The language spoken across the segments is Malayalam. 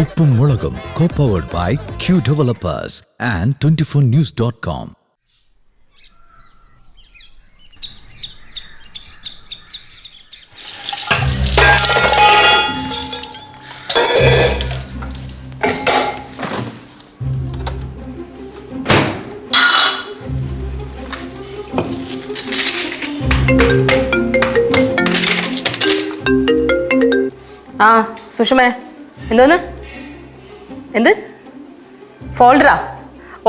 ഉപ്പും മുളകും co-powered by Q Developers and 24news.com. ആ സുഷമേ എന്തോന്ന് എന്ത്? ഫോൾഡറാ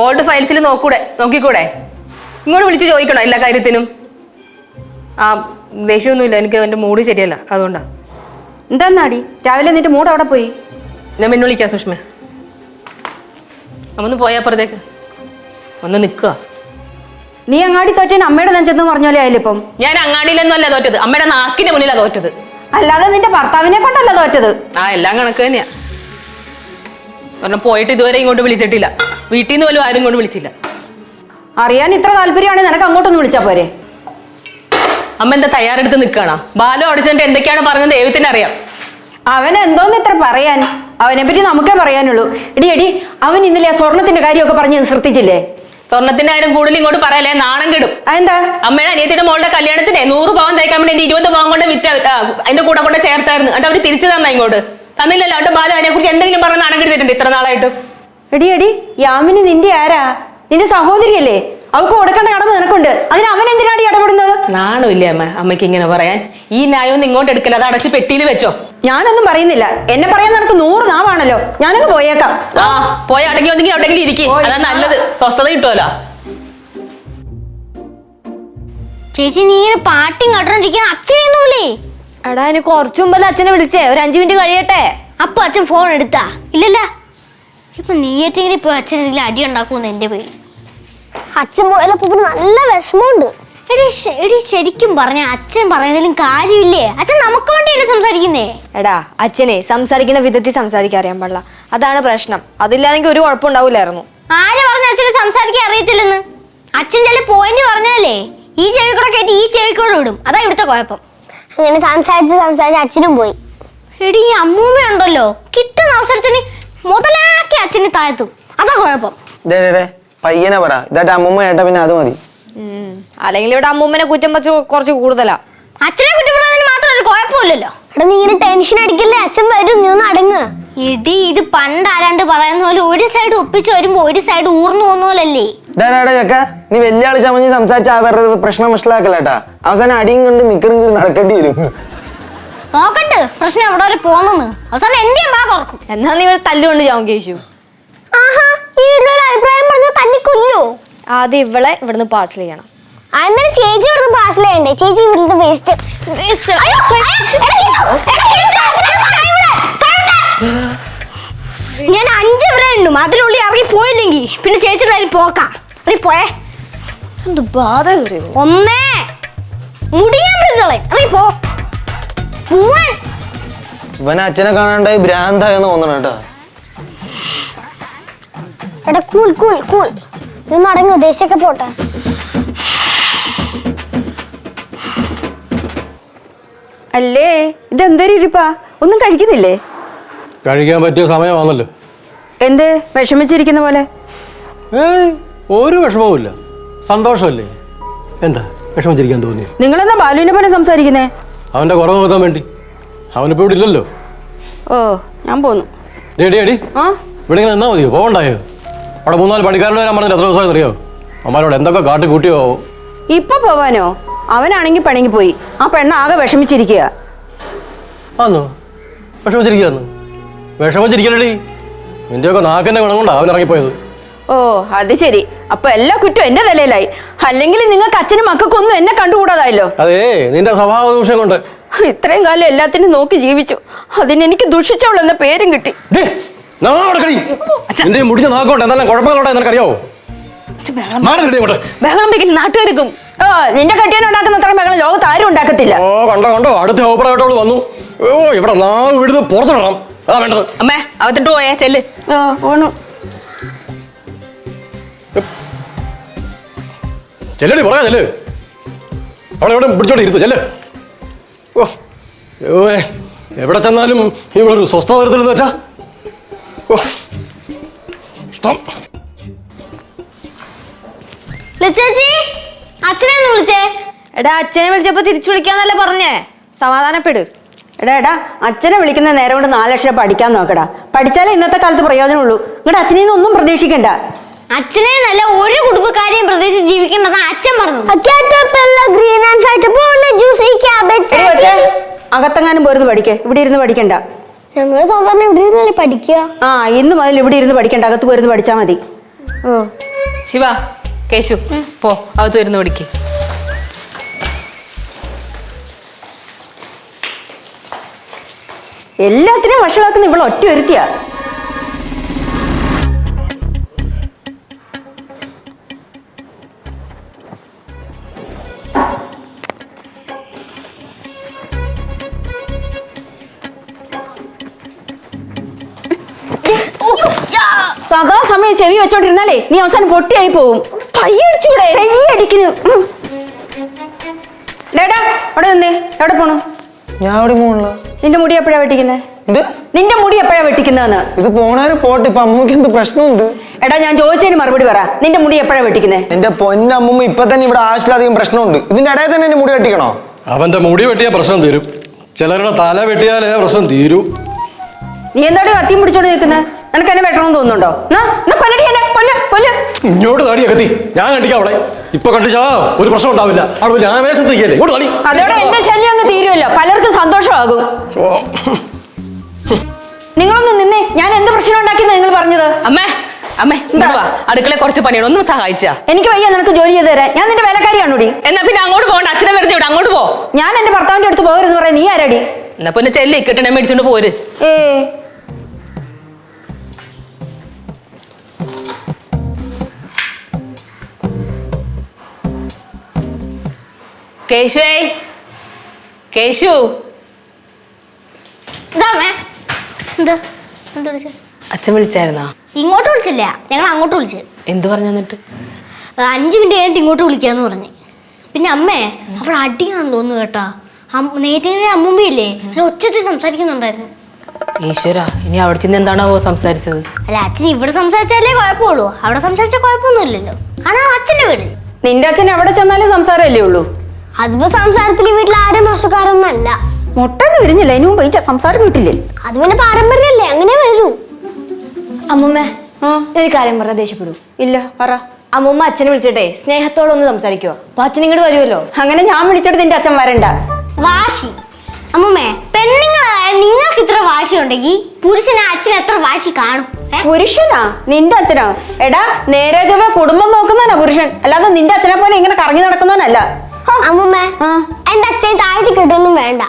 ഓൾഡ് ഫയൽസിൽ നോക്കൂടെ നോക്കിക്കൂടെ? ഇങ്ങോട്ട് വിളിച്ച് ചോദിക്കണോ എല്ലാ കാര്യത്തിനും? ആ ദേഷ്യമൊന്നുമില്ല എനിക്ക് എന്റെ മൂഡ് ശരിയല്ല അതുകൊണ്ടാ. എന്താന്നാടി? രാവിലെ നിന്റെ മൂഡ് അവിടെ പോയി? ഞാൻ പിന്നെ വിളിക്കാം സുഷ്മ. നമ്മൊന്ന് പോയാ അപ്പുറത്തേക്ക്. ഒന്ന് നിൽക്കുക. നീ അങ്ങാടി തോറ്റേന് അമ്മയുടെ നെഞ്ചെന്ന് പറഞ്ഞോലെ ആയാലും ഇപ്പം? ഞാൻ അങ്ങാടിയിലൊന്നുമല്ല തോറ്റത്. അമ്മയുടെ നാക്കിന്റെ മുന്നിലാണ് തോറ്റത്. അല്ലാതെ നിന്റെ ഭർത്താവിനെ കൊണ്ടല്ല തോറ്റത്. ആ എല്ലാം കണക്ക് തന്നെയാ. കാരണം പോയിട്ട് ഇതുവരെ ഇങ്ങോട്ട് വിളിച്ചിട്ടില്ല. വീട്ടിൽ നിന്ന് പോലും ആരും ഇങ്ങോട്ട് വിളിച്ചില്ല. അറിയാൻ ഇത്ര താല്പര്യമാണെങ്കിൽ നിനക്ക് അങ്ങോട്ടൊന്ന് വിളിച്ചാ പോരെ? അമ്മ എന്താ തയ്യാറെടുത്ത് നിൽക്കണ? ബാലു അടിച്ചിട്ട് എന്തൊക്കെയാണ് പറഞ്ഞത് ദൈവത്തിന് അറിയാം. അവൻ എന്തോന്ന് ഇത്ര പറയാൻ? അവനെ പറ്റി നമുക്കേ പറയാനുള്ളൂ. എടി എടി അവൻ ഇന്നലെ ആ സ്വർണത്തിന്റെ കാര്യമൊക്കെ പറഞ്ഞ് ശ്രദ്ധിച്ചില്ലേ സ്വർണത്തിന്റെ കാര്യം കൂടുതൽ ഇങ്ങോട്ട് പറയല്ലേ? നാണം കെടും. അതെന്താ? അമ്മയുടെ അനിയത്തിന്റെ മോളുടെ കല്യാണത്തിന് നൂറ് പവൻ തയ്ക്കാൻ വേണ്ടി ഇരുപത് പവൻ കൊണ്ട് വിറ്റ അതിന്റെ കൂടെ കൊണ്ട് ചേർത്തായിരുന്നു. എന്നിട്ട് അവർ തിരിച്ചു തന്ന ഇങ്ങോട്ട്. തന്നില്ലല്ലോ അവിടെ ബാലു അതിനെ കുറിച്ച് എന്തെങ്കിലും പറഞ്ഞ് നാണം കെടുത്തിട്ടുണ്ട് ഇത്ര നാളായിട്ട്. എടി എടി യാമിനി നിന്റെ ആരാ? നിന്റെ സഹോദരിയല്ലേ? അവൾക്ക് കൊടുക്കേണ്ട കടമ നിനക്കുണ്ട്. അതിന് അവൻ എന്തിനാടി ഇടപെടുന്നത്? നാണുമില്ല അമ്മ? അമ്മയ്ക്ക് ഇങ്ങനെ പറയാൻ. ഈ ന്യായമൊന്നും ഇങ്ങോട്ട് എടുക്കില്ല അത് അടച്ച് പെട്ടിയിൽ വെച്ചോ. ഞാനൊന്നും പറയുന്നില്ല. എന്നെ പറയാൻ നിനക്ക് നൂറ് നാവാണല്ലോ. ഞാനങ്ങ് പോയേക്കാം. ആ പോയി അടങ്ങി വന്നെങ്കിൽ എവിടെയെങ്കിലും ഇരിക്കും. അതാ നല്ലത്. സ്വസ്ഥത കിട്ടുമല്ലോ. ചേച്ചി നീ ഇങ്ങനെ പാട്ടും കട്ടോണ്ടിരിക്കുന്ന അച്ഛനൊന്നുമില്ലേ എടാ ഇനി കുറച്ചു മുമ്പല്ല അച്ഛനെ വിളിച്ചേ? ഒരു അഞ്ചു മിനിറ്റ് കഴിയട്ടെ? അപ്പൊ അച്ഛൻ ഫോൺ എടുത്താ? ഇല്ലല്ല. ഇപ്പൊ നീയറ്റെങ്കിലും ഇപ്പൊ അച്ഛൻ ഇതിൽ അടി ഉണ്ടാക്കുമെന്ന് എന്റെ പേര് അച്ഛൻ പോയാലും നല്ല വിഷമമുണ്ട്. എടി ശ- എടി ശരിക്കും പറഞ്ഞ അച്ഛൻ പറയുന്നതിലും കാര്യമില്ലേ? അച്ഛൻ നമുക്ക് വേണ്ടിയല്ലേ സംസാരിക്കുന്നേ? എടാ അച്ഛനെ സംസാരിക്കുന്ന വിധത്തിൽ സംസാരിക്കാൻ അറിയാൻ പാടില്ല. അതാണ് പ്രശ്നം. അതില്ലാതെങ്കിൽ ഒരു കുഴപ്പമുണ്ടാവില്ലായിരുന്നു ആര് പറഞ്ഞ അച്ഛനെ സംസാരിക്കാൻ അറിയത്തില്ലെന്ന്? അച്ഛൻ ചില പോയിന്റ് പറഞ്ഞാലേ ഈ ചെവിക്കൂടെ കൂടെ കയറ്റി ഈ ചെവിക്കൂടെ കൂടെ വിടും അതാ ഇവിടുത്തെ കുഴപ്പം. അങ്ങനെ സംസാരിച്ച് സംസാരിച്ച് അച്ഛനും പോയി. എടി ഈ അമ്മൂമ്മ ഉണ്ടല്ലോ. കിട്ടുന്ന അവസരത്തിന് മുതലാക്കി അച്ഛന് താഴ്ത്തും. അതാ കുഴപ്പം. ദേ, ദേ, ദേ, പയ്യനെ പറ. ഇതായിട്ട് അമ്മൂമ്മ ഏട്ട പിന്നെ അത് മതി. ഉം. അല്ലെങ്കിൽ ഇവിടെ അമ്മൂമ്മനെ കുറ്റം വെച്ച് കുറച്ച് കൂടുതലാ. അച്ഛനെ കുറ്റപ്പെടുന്നതിന് മാത്രം ഒരു കുഴപ്പമില്ലല്ലോ. എടാ നീ ഇങ്ങനെ ടെൻഷൻ അടിക്കല്ലേ? അച്ഛൻ വരും നീ ഒന്ന് അടങ്ങ്. എടി ഇത് പണ്ട് ആരാണ്ട് പറയുന്ന പോലെ ഒരു സൈഡ് ഒപ്പിച്ച് വരുമ്പോ ഒരു സൈഡ് ഊർന്നു പോകുന്ന പോലല്ലേ? ഡാ ഡാ, ഡാ ചക്ക നീ വലിയ ആൾ ചമഞ്ഞ് സംസാരിച്ച ആ വെറുതെ പ്രശ്നം മനസ്സിലാക്കലട്ടാ അവസാനം അടിയും കൊണ്ട് നിക്കറും കീറി നടക്കേണ്ടി വരും നോക്കട്ട് പ്രശ്നം അവിടെ വരെ പോന്നെന്ന് അവസാനം എന്റെ ഭാഗം ഓർക്കും എന്നാ നീ ഇവിടെ തല്ലുകൊണ്ട് ചാവും കേശു ആഹാ ഈ വീട്ടിലൊരു അഭിപ്രായം പറഞ്ഞ തല്ലിക്കൊല്ലോ ആദ്യം ഇവളെ ഇവിടുന്ന് പാഴ്സൽ ചെയ്യണം അന്നേരം ചേച്ചി ഇവിടുന്ന് പാസ് ചെയ്യണ്ടേ ചേച്ചി ഇവിടുന്ന് വേസ്റ്റ് ഞാൻ അഞ്ച് വരെ ഉണ്ടും അതിനുള്ളിൽ അവിടെ പോയില്ലെങ്കിൽ പിന്നെ ചേച്ചിയുടെ കാര്യം പോക്കാം ഇറങ്ങി പോയേ. എന്ത് ബാധ കയറിയോ? ഒന്നേ. മുടിയാൻ പിടിച്ചോളെ ഇറങ്ങി പോ. പോവാൻ. ഇവനെ അച്ഛനെ കാണാണ്ടായി ഭ്രാന്തായെന്ന് തോന്നണം കേട്ടോ. എടാ കൂൾ കൂൾ കൂൾ. നീ നടങ്ങ് ദേഷ്യമൊക്കെ പോട്ടെ. അല്ലേ ഇതെന്തൊരു ഇരിപ്പാ? ഒന്നും കഴിക്കുന്നില്ലേ? കഴിക്കാൻ പറ്റിയ സമയമാണല്ലോ. എന്തേ? വിഷമിച്ചിരിക്കുന്ന പോലെ? ഏയ്. ഒരു വിഷമവുമില്ല സന്തോഷമല്ലേ? എന്താ വിഷമിച്ചിരിക്കാൻ തോന്നി നിങ്ങളെന്താ ബാലുവിനെ പോലെ സംസാരിക്കുന്നേ? അവന്റെ കുറവ് നോക്കാൻ വേണ്ടി. അവനിപ്പോ ഇവിടെ ഇല്ലല്ലോ. ഓ ഞാൻ പോന്നു. ഡേടി അടി ആ? ഇവിടെ ഇങ്ങനെ നിന്നാ മതിയോ? പോകണ്ടായോ അവിടെ മൂന്നാൽ പണിക്കാരോട് വരാൻ പറഞ്ഞത് എത്ര ദിവസമായി അറിയോ? അമ്മാരോട് എന്തൊക്കെ കാട്ടി കൂട്ടിയോ? ഇപ്പൊ പോവാനോ? അവനാണെങ്കിൽ പണിക്ക് പോയി. ആ പെണ്ണ ആകെ വിഷമിച്ചിരിക്കുക ആന്നോ വിഷമിച്ചിരിക്കുകയെന്ന് വിഷമിച്ചിരിക്കലടി നിന്റെയൊക്കെ നാക്കിന്റെ ഗുണം കൊണ്ടാണ് അവൻ ഇറങ്ങിപ്പോയത്. ഓ അത് ശരി. അപ്പൊ എല്ലാ കുറ്റവും എന്റെ തലയിലായി. അല്ലെങ്കിൽ നിങ്ങൾക്ക് അച്ഛനും മക്കൾക്കൊന്നും എന്നെ കണ്ടുകൂടാതായല്ലോ? അതേ നിന്റെ സ്വഭാവ ദൂഷ്യം കൊണ്ട്. ഇത്രയും കാലം എല്ലാത്തിനും നോക്കി ജീവിച്ചു. അതിന് എനിക്ക് ദുഷിച്ചവൾ എന്ന പേരും കിട്ടി. നിന്റെ മുടിഞ്ഞ നാക്കോട്ടെ എന്തെല്ലാം കുഴപ്പങ്ങളുണ്ടോ. ബഹളം വെക്കുന്ന നാട്ടുകാർക്കും ഓ നിന്റെ കെട്ടിയാൻ ഉണ്ടാക്കുന്ന അത്ര മകൾ ലോകത്ത് ആരും ഉണ്ടാക്കത്തില്ല. ഓ കണ്ടോ കണ്ടോ. അടുത്ത വന്നു. ഓ ഇവിടെ നാവ് വിടുന്ന് പുറത്തിടണം. അതാ വേണ്ടത്. അമ്മേ അവത്തിട്ട് പോയേ ചെല്ല്. ഓ പോണു. ചെല്ലടി പറയാ ചെല്ല്. അവിടെ എവിടെ പിടിച്ചോണ്ട് ഇരുത്ത് ചെല്ല്. ഓ ഓ, എവിടെ ചെന്നാലും ഇവിടെ ഒരു സ്വസ്ഥ തരത്തിലെന്ന് വെച്ചാ? ഓ ഇഷ്ടം. ലച്ചേച്ചി അച്ഛനെ ഒന്ന് വിളിച്ചേ. എടാ അച്ഛനെ വിളിച്ചപ്പോ തിരിച്ചു വിളിക്കാന്നല്ലേ പറഞ്ഞേ. സമാധാനപ്പെട്. എടാ എടാ അച്ഛനെ വിളിക്കുന്ന നേരം കൊണ്ട് നാല് ലക്ഷം പഠിക്കാൻ നോക്കടാ. പഠിച്ചാലേ ഇന്നത്തെ കാലത്ത് പ്രയോജനമുള്ളൂ. നിങ്ങളുടെ അച്ഛനെ ഒന്നും പ്രതീക്ഷിക്കണ്ട. അച്ഛനെ നല്ല ഒരു കുടുംബക്കാരെയും പ്രതീക്ഷിച്ച് ജീവിക്കേണ്ടതാ അച്ഛൻ പറഞ്ഞു. ഗ്രീൻ ആൻഡ് പോണ്ട ജ്യൂസ് അകത്തെങ്ങാനും പോരുന്ന് പഠിക്കേ ഇവിടെ ഇരുന്ന് പഠിക്കണ്ട. ഞങ്ങൾ സാധാരണ ഇവിടെ ഇരുന്നല്ലേ പഠിക്കുക? ആ ഇന്ന് മുതൽ ഇവിടെ ഇരുന്ന് പഠിക്കണ്ട അകത്ത് പോരുന്ന് പഠിച്ചാ മതി. ഓ. ശിവ കേശു പോ അകത്ത് വരുന്ന പഠിക്ക്. എല്ലാത്തിനും വഷളാക്കുന്ന ഇവിടെ ഒറ്റ ഒരുത്തിയാ. സദാ സമയം ചെവി വെച്ചോണ്ടിരുന്നാലേ നീ അവസാനം പൊട്ടിയായി പോകും പയ്യടിച്ചൂടെ. ഡേടാ അവിടെ നിന്നേ. എവിടെ പോണു? ഞാൻ അവിടെ പോകണല്ലോ നിന്റെ മുടി എപ്പോഴാ വെട്ടിക്കുന്നേ? ഇത് നിന്റെ മുടി എപ്പോഴാ വെട്ടിക്കുന്നതെന്ന്? ഇത് പോണാര് പോട്ടെ ഇപ്പൊ അമ്മൂക്ക് എന്ത് പ്രശ്നമുണ്ട്? എടാ ഞാൻ ചോദിച്ചതിന് മറുപടി പറ. നിന്റെ മുടി എപ്പോഴാ വെട്ടിക്കുന്നേ? എന്റെ പൊന്നമ്മൂമ്മ ഇപ്പൊ തന്നെ ഇവിടെ ആവശ്യത്തിലധികം പ്രശ്നമുണ്ട്. ഇതിന്റെ ഇടയിൽ തന്നെ എന്റെ മുടി വെട്ടിക്കണോ? അവന്റെ മുടി വെട്ടിയാ പ്രശ്നം തീരും. ചിലരുടെ തല വെട്ടിയാലേ പ്രശ്നം തീരൂ. നീ എന്താടി കത്തിയും പിടിച്ചോണ്ട് നിൽക്കുന്നത് നിനക്ക് എന്നെ വെട്ടണമെന്ന് തോന്നുന്നുണ്ടോ? കൊല്ലടി എന്നെ, കൊല്ല കൊല്ല. ഇങ്ങോട്ട് താടി അകത്തി. ഞാൻ കണ്ടിക്കാം അവളെ. ഇപ്പൊ കണ്ടിച്ചാ ഒരു പ്രശ്നം ഉണ്ടാവില്ല. അവിടെ ഞാൻ ആവേശത്തേക്കല്ലേ ഇങ്ങോട്ട് താടി. അതോടെ എന്റെ ശല്യം അങ്ങ് തീരുമല്ലോ. പലർക്കും സന്തോഷമാകും. നിങ്ങളൊന്ന് നിന്നേ. ഞാൻ എന്ത് പ്രശ്നം ഉണ്ടാക്കിയെന്ന് നിങ്ങൾ പറഞ്ഞത്? അമ്മേ അമ്മേ എന്താ? അടുക്കള കുറച്ച് പണിയുണ്ട്. ഒന്നും സഹായിച്ചാ. എനിക്ക് വയ്യ നിനക്ക് ജോലി ചെയ്ത് തരാൻ. ഞാൻ നിന്റെ വേലക്കാരിയാണോടി എന്നാ പിന്നെ അങ്ങോട്ട് പോകണ്ട. അച്ഛനെ വെറുതെ ഇവിടെ അങ്ങോട്ട് പോ. ഞാൻ എന്റെ ഭർത്താവിന്റെ അടുത്ത് പോകരുത് പറയാൻ നീ ആരാടി? എന്നാ പിന്നെ ചെല്ലി. കിട്ടണേ മേടിച്ചോണ്ട് പോര്. ഏ. കേശുവേ കേശു. ഇതാമേ എന്ത്? എന്ത് വിളിച്ചേ? അച്ഛൻ വിളിച്ചായിരുന്നാ? ഇങ്ങോട്ട് വിളിച്ചില്ല. ഞങ്ങൾ അങ്ങോട്ട് വിളിച്ചു. എന്ത് പറഞ്ഞു എന്നിട്ട്? അഞ്ച് മിനിറ്റ് കഴിഞ്ഞിട്ട് ഇങ്ങോട്ട് വിളിക്കാന്ന് പറഞ്ഞു. പിന്നെ അമ്മേ അവിടെ അടിയാന്ന് തോന്നുന്നു കേട്ടാ. നേറ്റിന്റെ അമ്മുമ്മയില്ലേ? നല്ല ഒച്ചത്തിൽ സംസാരിക്കുന്നുണ്ടായിരുന്നു. ഈശ്വര ഇനി അവിടെ ചെന്ന് എന്താണാവോ സംസാരിച്ചത്? അല്ല അച്ഛൻ ഇവിടെ സംസാരിച്ചാലേ കുഴപ്പമുള്ളൂ. അവിടെ സംസാരിച്ചാൽ കുഴപ്പമൊന്നുമില്ലല്ലോ കാരണം അച്ഛന്റെ വീട്. നിന്റെ അച്ഛൻ എവിടെ ചെന്നാലേ സംസാരമല്ലേ ഉള്ളൂ? അതിപ്പോ സംസാരത്തിൽ വീട്ടിൽ ആരും മോശക്കാരൊന്നല്ല മുട്ടന്ന് വിരിഞ്ഞില്ല? അതിനു മുമ്പ് സംസാരം കിട്ടില്ലേ? അത് പിന്നെ പാരമ്പര്യമല്ലേ അങ്ങനെ വരൂ. അമ്മൂമ്മ ഒരു കാര്യം പറഞ്ഞ ദേഷ്യപ്പെടൂ. ഇല്ല പറ. അമ്മൂമ്മ അച്ഛനെ വിളിച്ചിട്ടേ സ്നേഹത്തോടെ ഒന്ന് സംസാരിക്കുവോ. അപ്പൊ അച്ഛൻ ഇങ്ങോട്ട് വരുമല്ലോ അങ്ങനെ ഞാൻ വിളിച്ചിട്ട് നിന്റെ അച്ഛൻ വരണ്ട. വാശി. അമ്മൂമ്മേ പെണ്ണുങ്ങളായ നിങ്ങൾക്ക് ഇത്ര വാശി ഉണ്ടെങ്കിൽ പുരുഷന് അച്ഛൻ എത്ര വാശി കാണും? പുരുഷനാ? നിന്റെ അച്ഛനാ? എടാ നേരെ ചൊവ്വ കുടുംബം നോക്കുന്നവനാ പുരുഷൻ. അല്ലാതെ നിന്റെ അച്ഛനെ പോലെ ഇങ്ങനെ കറങ്ങി നടക്കുന്നവനല്ല. അമ്മൂമ്മ. എന്റെ അച്ഛൻ താഴ്ത്തി കിട്ടൊന്നും വേണ്ട.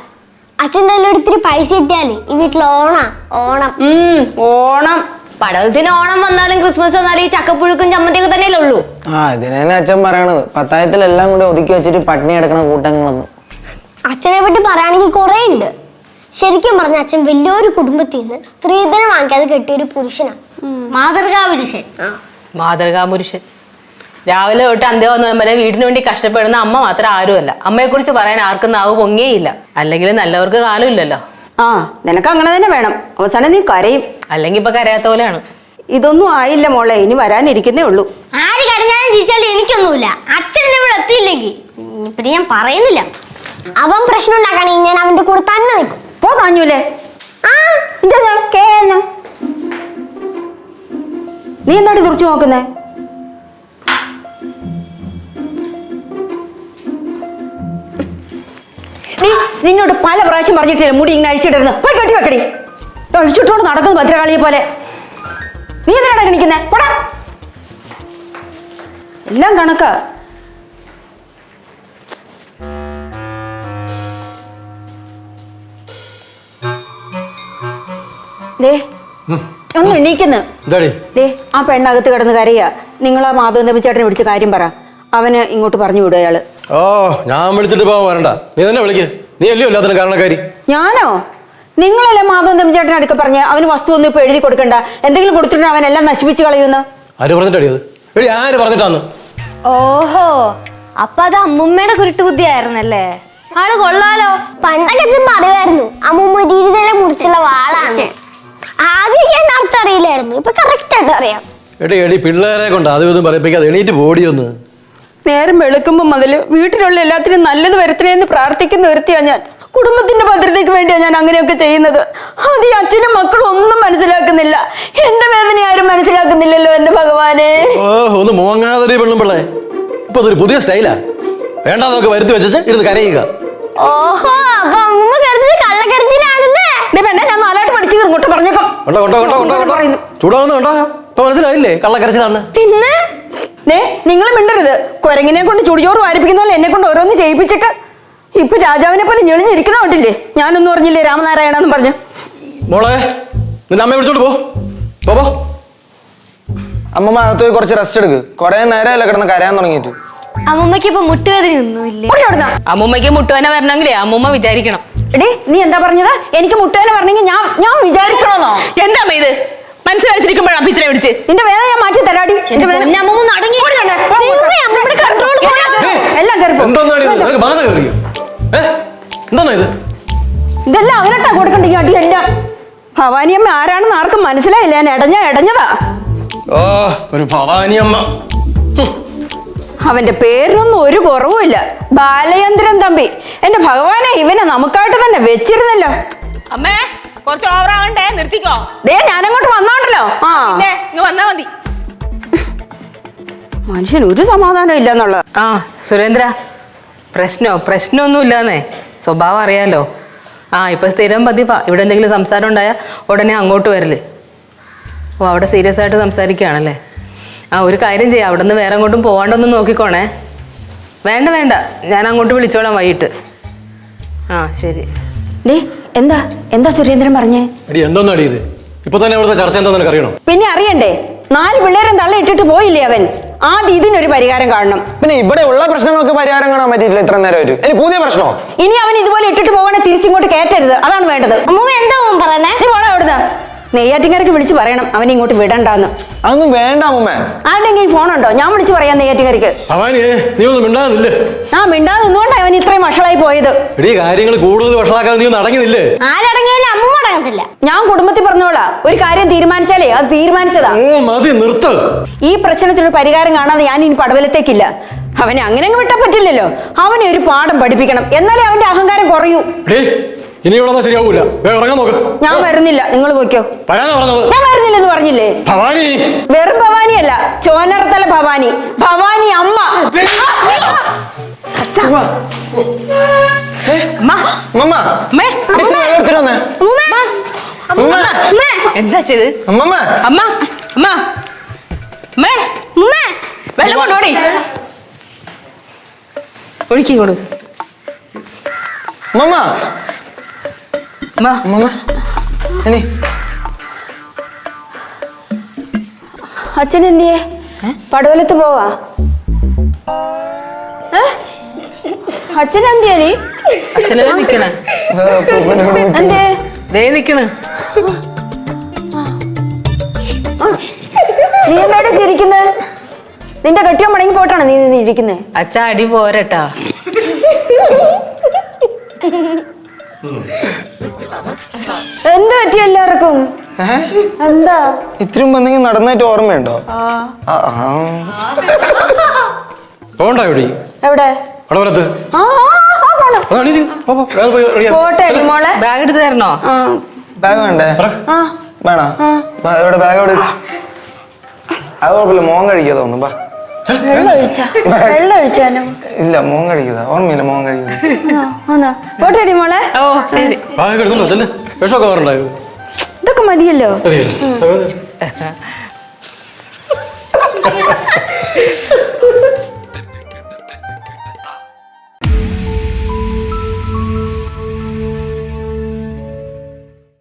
അച്ഛന്റെ എല്ലാം ഇത്തിരി പൈസ കിട്ടിയാൽ ഈ വീട്ടിൽ ഓണാ ഓണം. ഓണം. പടവത്തിന് ഓണം വന്നാലും ക്രിസ്മസ് വന്നാലും ഈ ചക്കപ്പുഴുക്കും ചമ്മന്തിയൊക്കെ തന്നെയല്ലേ ഉള്ളൂ? ആ ഇതിനെ അച്ഛൻ പറയണത്. പത്തായത്തിലെല്ലാം കൂടി ഒതുക്കി വെച്ചിട്ട് പട്ടിണി കിടക്കണ കൂട്ടങ്ങളൊന്നും. അച്ഛനെ പറ്റി പറയുകയാണെങ്കിൽ കുറേ ഉണ്ട്. ശരിക്കും പറഞ്ഞ അച്ഛൻ വലിയൊരു കുടുംബത്തിൽ നിന്ന് സ്ത്രീധനം വാങ്ങിക്കാതെ കെട്ടിയൊരു പുരുഷനാ. മാതൃകാ പുരുഷൻ. മാതൃകാ പുരുഷൻ. രാവിലെ തൊട്ട് അന്ത്യം വന്ന വരെ വീടിന് വേണ്ടി കഷ്ടപ്പെടുന്ന അമ്മ മാത്രം ആരുമല്ല. അമ്മയെക്കുറിച്ച് പറയാൻ ആർക്കും നാവ് പൊങ്ങിയില്ല. അല്ലെങ്കിൽ നല്ലവർക്ക് കാലമില്ലല്ലോ. ആ നിനക്ക് അങ്ങനെ തന്നെ വേണം. അവസാനം നീ കരയും. അല്ലെങ്കിൽ ഇപ്പൊ കരയാത്ത പോലെയാണ്. ഇതൊന്നും ആയില്ല മോളെ. ഇനി വരാനിരിക്കുന്നേ ഉള്ളൂ. ആര് കരഞ്ഞാലും ചിരിച്ചാലും എനിക്കൊന്നുമില്ല. അച്ഛൻ ഇവിടെ എത്തിയില്ലെങ്കിൽ. പിന്നെ ഞാൻ പറയുന്നില്ല. അവൻ പ്രശ്നം ഉണ്ടാക്കുകയാണെങ്കിൽ ഞാൻ അവന്റെ കൂടെ തന്നെ നിൽക്കും. പോ കാഞ്ഞൂലേ. ആ നീ എന്താടി തുറച്ചു നോക്കുന്നേ? നിന്നോട് പല പ്രാവശ്യം പറഞ്ഞിട്ടില്ല മുടി ഇങ്ങനെ അഴിച്ചിട്ടിരുന്നു പോയി കെട്ടി വെക്കടി. അഴിച്ചിട്ടോട് നടക്കുന്നു ഭദ്രകാളിയെ പോലെ. നീ എന്തിനാണ് കണിക്കുന്നേ പോടാ. എല്ലാം കണക്കാ. ദേ ഒന്ന് എണീക്കുന്നു. ദേ ആ പെണ്ണകത്ത് കിടന്ന് കരയാ. നിങ്ങൾ ആ മാധവൻ തമ്പിച്ചേട്ടനെ വിളിച്ച കാര്യം പറ. അവന് ഇങ്ങോട്ട് പറഞ്ഞു വിടുക അയാൾ. ഓ ഞാൻ വിളിച്ചിട്ട് പോവാ വരണ്ട. നീ തന്നെ വിളിക്ക്. നീ അല്ലയോ അതിന് കാരണക്കാരി? ഞാനോ? നിങ്ങളല്ലേ മാധവൻ തമ്മിച്ചേട്ടൻ അടുക്ക പറഞ്ഞ് അവന് വസ്തു ഒന്നും ഇപ്പൊ എഴുതി കൊടുക്കണ്ട. എന്തെങ്കിലും കൊടുത്തിട്ട് അവൻ എല്ലാം നശിപ്പിച്ച് കളയുന്നു ആര് പറഞ്ഞിട്ടടി അത്? എടി ആര് പറഞ്ഞിട്ടാന്ന്? ഓഹോ അപ്പൊ അത് അമ്മുമ്മയുടെ കുരുട്ട് ബുദ്ധിയായിരുന്നല്ലേ ആൾ കൊള്ളാലോ. പണ്ടൊക്കെ അച്ഛൻ പറയുമായിരുന്നു അമ്മൂമ്മ രീതിയിലെ മുറിച്ചുള്ള വാളാണ് ആദ്യം ഞാൻ അതിന്റെ അർത്ഥം അറിയില്ലായിരുന്നു ഇപ്പൊ കറക്റ്റ് ആയിട്ട് അറിയാം. എടി എടി പിള്ളേരെ കൊണ്ട് അതും ഇതും പറയിപ്പിക്കാതെ എണീറ്റ് പോടിയൊന്ന് നേരം വെളുക്കുമ്പോൾ മുതൽ വീട്ടിലുള്ള എല്ലാത്തിനും നല്ലത് വരുത്തണേ എന്ന് പ്രാർത്ഥിക്കുന്ന ഒരുത്തിയാ ഞാൻ. കുടുംബത്തിന്റെ ഭദ്രതയ്ക്ക് വേണ്ടിയാണ് ഞാൻ അങ്ങനെയൊക്കെ ചെയ്യുന്നത്. അത് ഈ അച്ഛനും മക്കളും ഒന്നും മനസ്സിലാക്കുന്നില്ല. എന്റെ വേദന ആരും മനസ്സിലാക്കുന്നില്ലല്ലോ എന്റെ ഭഗവാനെ. ഒന്ന് മോങ്ങാതെ പെണ്ണും പിള്ളേ ഇപ്പൊ അതൊരു പുതിയ സ്റ്റൈലാ. വേണ്ടാന്നൊക്കെ വരുത്തി വെച്ചിട്ട് ഇരുന്ന് കരയുക. ഓഹോ അപ്പൊ അമ്മ കരുതുന്നത് കള്ളക്കരച്ചിലാണല്ലേ? ദേ പെണ്ണെ ഞാൻ നാലായിട്ട് പഠിച്ചു പറഞ്ഞേക്കാം. ചൂടാവുന്ന കണ്ടോ ഇപ്പൊ മനസ്സിലായില്ലേ കള്ളക്കരച്ചിലാണ് പിന്നെ? ദേ നിങ്ങൾ മിണ്ടരുത്. കുരങ്ങിനെ കൊണ്ട് ചുടിയോറ് വാരിപ്പിക്കുന്ന പോലെ എന്നെ കൊണ്ട് ഓരോന്ന് ചെയ്യിപ്പിച്ചിട്ട്? ഇപ്പൊ രാജാവിനെ പോലെ ഞെളിഞ്ഞിരിക്കുന്ന കൊണ്ടില്ലേ? ഞാനൊന്നും പറഞ്ഞില്ലേ രാമനാരായണ എന്ന് പറഞ്ഞു? മോളെ നിന്റെ അമ്മയെ വിളിച്ചോണ്ട് പോ. പോ, അമ്മമ്മ അകത്ത് പോയി കുറച്ച് റെസ്റ്റ് എടുക്ക്. കുറെ നേരമല്ല കിടന്ന് കരയാൻ തുടങ്ങിയിട്ട്. അമ്മമ്മക്ക് ഇപ്പൊ മുട്ടുവേദന ഒന്നുമില്ലേ ഓടി അവിടുന്ന്. അമ്മൂമ്മയ്ക്ക് മുട്ടുവന വരണമെങ്കിലേ അമ്മൂമ്മ വിചാരിക്കണം. എടേ നീ എന്താ പറഞ്ഞത്? എനിക്ക് മുട്ടുവേന പറഞ്ഞെങ്കിൽ ഞാൻ ഞാൻ വിചാരിക്കണമെന്നോ എന്താ അമ്മ ഇത്? മനസ്സ് വരച്ചിരിക്കുമ്പോഴാണ് അപ്പീച്ചനെ വിളിച്ച്. നിന്റെ വേദന ഞാൻ മാറ്റി തരാടി. നിന്റെ വേദന-? എല്ലാം ഇതെല്ലാം അവരട്ടാ കൊടുക്കണ്ടി അടി എല്ലാം. ഭവാനിയമ്മ ആരാണെന്ന് ആർക്കും മനസ്സിലായില്ല. ഞാൻ എടഞ്ഞ എടഞ്ഞതാ. ഓ ഒരു ഭവാനിയമ്മ. അവന്റെ പേരിനൊന്നും ഒരു കുറവുമില്ല ബാലയന്ദ്രൻ തമ്പി. എന്റെ ഭഗവാനെ ഇവനെ നമുക്കായിട്ട് തന്നെ വെച്ചിരുന്നല്ലോ. അമ്മേ കുറച്ച് ഓവറാവണ്ടേ നിർത്തിക്കോ. ദേ ഞാനങ്ങോട്ട് വന്നോണ്ടല്ലോ. ആ. പിന്നെ ഇങ്ങ് വന്നാ മതി. മനുഷ്യൻ ഒരു സമാധാനം ഇല്ലെന്നുള്ളത്. ആ സുരേന്ദ്ര പ്രശ്നോ പ്രശ്നമൊന്നും ഇല്ലാന്നേ. സ്വഭാവം അറിയാലോ. ആ ഇപ്പൊ സ്ഥിരം പതിവാ ഇവിടെ എന്തെങ്കിലും സംസാരം ഉണ്ടായാൽ ഉടനെ അങ്ങോട്ട് വരൽ. ഓ അവിടെ സീരിയസ് ആയിട്ട് സംസാരിക്കുകയാണല്ലേ? ആ ഒരു കാര്യം ചെയ്യാം. അവിടെ നിന്ന് വേറെ അങ്ങോട്ടും പോവാണ്ടൊന്നും നോക്കിക്കോണേ. വേണ്ട വേണ്ട. ഞാൻ അങ്ങോട്ട് വിളിച്ചോളാം വൈകിട്ട്. ആ ശരി. ഡേ എന്താ? എന്താ സുരേന്ദ്രൻ പറഞ്ഞേ? എടി ഇത്? ഇപ്പൊ തന്നെ ഇവിടുത്തെ ചർച്ച എന്താ നിനക്ക് അറിയണോ? പിന്നെ അറിയണ്ടേ? നാല് പിള്ളേരും തള്ളയിട്ടിട്ട് പോയില്ലേ അവൻ? ആദ്യം ഇതിനൊരു പരിഹാരം കാണണം. പിന്നെ ഇവിടെ ഉള്ള പ്രശ്നങ്ങൾക്ക് പരിഹാരം കാണാൻ പറ്റിയില്ല ഇത്ര നേരം ഒരു. ഇനി പുതിയ പ്രശ്നമോ ഇനി അവൻ ഇതുപോലെ ഇട്ടിട്ട് പോകണേ തിരിച്ചിങ്ങോട്ട് കയറ്റരുത്. അതാണ് വേണ്ടത്. അമ്മൂമ്മ എന്താ മോൻ പറയുന്നേ നീ പോടാ അവിടുന്ന് നെയ്യാറ്റിൻകാർക്ക് വിളിച്ച് പറയണം അവനെ ഇങ്ങോട്ട് വിടണ്ടാന്ന്. അതൊന്നും വേണ്ട അമ്മമ്മ. ഫോൺ ഉണ്ടോ ഞാൻ വിളിച്ച് പറയാം നെയ്യാറ്റിൻകാർക്ക് ഭവാനിയെ നീ ഒന്നും മിണ്ടാതില്ലേ? ആ മിണ്ടാതെ നിന്നുകൊണ്ടാണ് അവൻ ഇത്രയും വഷളായി പോയത്. എടി കാര്യങ്ങൾ കൂടുതൽ വഷളാക്കാതെ നീ ഒന്നും അടങ്ങുന്നില്ലേ ആരടങ്ങിയാലും അമ്മ അടങ്ങത്തില്ല. ഞാൻ കുടുംബത്തിൽ പറഞ്ഞോളാ ഒരു കാര്യം തീരുമാനിച്ചാലേ അത് തീരുമാനിച്ചതാ. ഓ മതി നിർത്ത്. ഈ പ്രശ്നത്തിനൊരു പരിഹാരം കാണാതെ ഞാൻ ഇനി പടവലത്തേക്കില്ല. അവനെ അങ്ങനെ അങ്ങ് വിട്ടാൻ പറ്റില്ലല്ലോ. അവനെ ഒരു പാഠം പഠിപ്പിക്കണം. എന്നാലേ അവന്റെ അഹങ്കാരം കുറയൂ. ഇനി ഇവിടെ ശരിയാവൂല. ഇറങ്ങാൻ നോക്ക്. ഞാൻ വരുന്നില്ല. നിങ്ങൾ പോയിക്കോ. വരാനാ പറഞ്ഞത്. ഞാൻ വരുന്നില്ലെന്ന് പറഞ്ഞില്ലേ? ഭവാനി. വെറും ഭവാനിയല്ല ചോനർത്തല ഭവാനി. ഭവാനി അമ്മ. എന്താ ചെയ്ത്? അമ്മമ്മ അമ്മ. അമ്മ അമ്മേ വെള്ളം കൊണ്ടോടി. അമ്മ അമ്മമ്മ എണീ അച്ഛൻ എന്തിയെ പടവലത്ത് പോവാ? അച്ഛൻ എന്തിയാ നീ? അച്ഛനെ നിക്കണേ. എന്തേ? ദേ നിക്കണ്. നീ എന്തായിട്ട് ചിരിക്കുന്നത് നിന്റെ കെട്ടിയോ മടങ്ങി പോട്ടാണ് നീ നിന്ന് ചിരിക്കുന്നത് അച്ഛ അടി പോരട്ടാ. എന്ത് പറ്റി എല്ലാവർക്കും? എന്താ? ഇത്രയും എന്തെങ്കിലും നടന്നായിട്ട് ഓർമ്മയുണ്ടോ? ആ, ആ. പോണ്ടാ എവിടെ? മോളെ. ബാഗ് എടുത്ത് തരണോ? ആ. ബാഗ് വേണ്ടേ? ആ. വേണോ? ഇവിടെ ബാഗ് എവിടെ വെച്ച്. അത് കുഴപ്പമില്ല മോൻ കഴിക്കാ തോന്നുന്നു ബാ. ചെൽ, വെള്ളം ഒഴിച്ച. വെള്ളം ഇല്ല മോൻ കഴിക്കുന്നതാ ഓർമ്മയില്ല മോൻ കഴിക്കുന്നത് ആന്നാ പോട്ടെ അടി മോളെ. ഓ ശരി. ചെല്ല്. വിഷമൊക്കെ മാറുണ്ടായോ? ഇതൊക്കെ മതിയല്ലോ. മതിയോ?